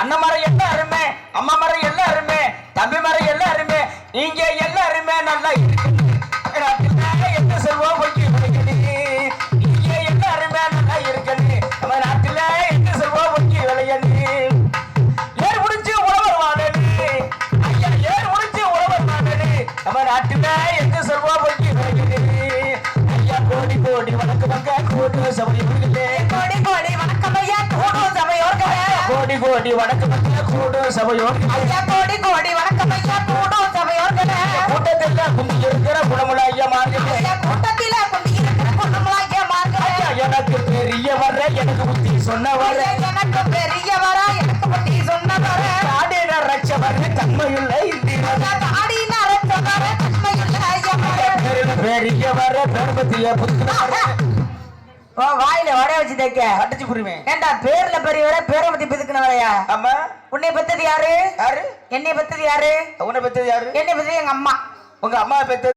அண்ணன் மரம் அருமை அம்மா மரம் எல்லாருமே தம்பி மரம் எல்லாருமே நீங்க எல்லாருமே நல்லா இருக்கணும். நாட்டுல எந்த செல்வம்? பொங்கி விளையுது நீங்க எல்லாருமே நல்லா இருக்கணும். நம்ம நாட்டுல எந்த செல்வம்? பொங்கி விளையுது ஏர் முடிச்சு உழவர் வாழனு ஐயா ஏர் முடிச்சு உழவர் வாழனு நம்ம நாட்டுல எந்த செல்வம்? பொங்கி விளையுது ஐயா கோடி கோடி வணக்கம் வங்க கோடி சபை கோடி கோடி கோடி வணக்கம் வங்க கூடு சபையோடு ஐயா கோடி கோடி வணக்கம் ஐயா கூடும் சபையோர்களே கூட்டத்தில் குந்தி இருக்கிற குணமுள்ள ஐயா மார்க்கெட் ஐயா கூட்டத்தில குண்டி இருக்கிற குடும்பலாகிய மார்களே ஐயா எனக்கு பெரிய வர எனக்கு புத்தி சொன்ன வர எனக்கு பெரியவரா எனக்கு பத்தி சொன்னவர. ஆடின ரட்சவர் தன்மையுள்ள இந்திரன். தாடி நரச்சவர தன்மையுள்ள ஐயா பெரிய வர பெருமத்திய புத்திர ஓ வாயில வடைய வச்சு தைக்க அடிச்சு புரிவேன் ஏண்டா பேர்ல பெரியவர பேரை பத்தி பிதுக்குனவரையா? ஆமா. உன்னை பெத்தது யாரு? யாரு? என்னை பெத்தது யாரு? உன்னை பெத்தது யாரு? என்னை பெத்தது எங்க அம்மா. உங்க அம்மா பெத்தது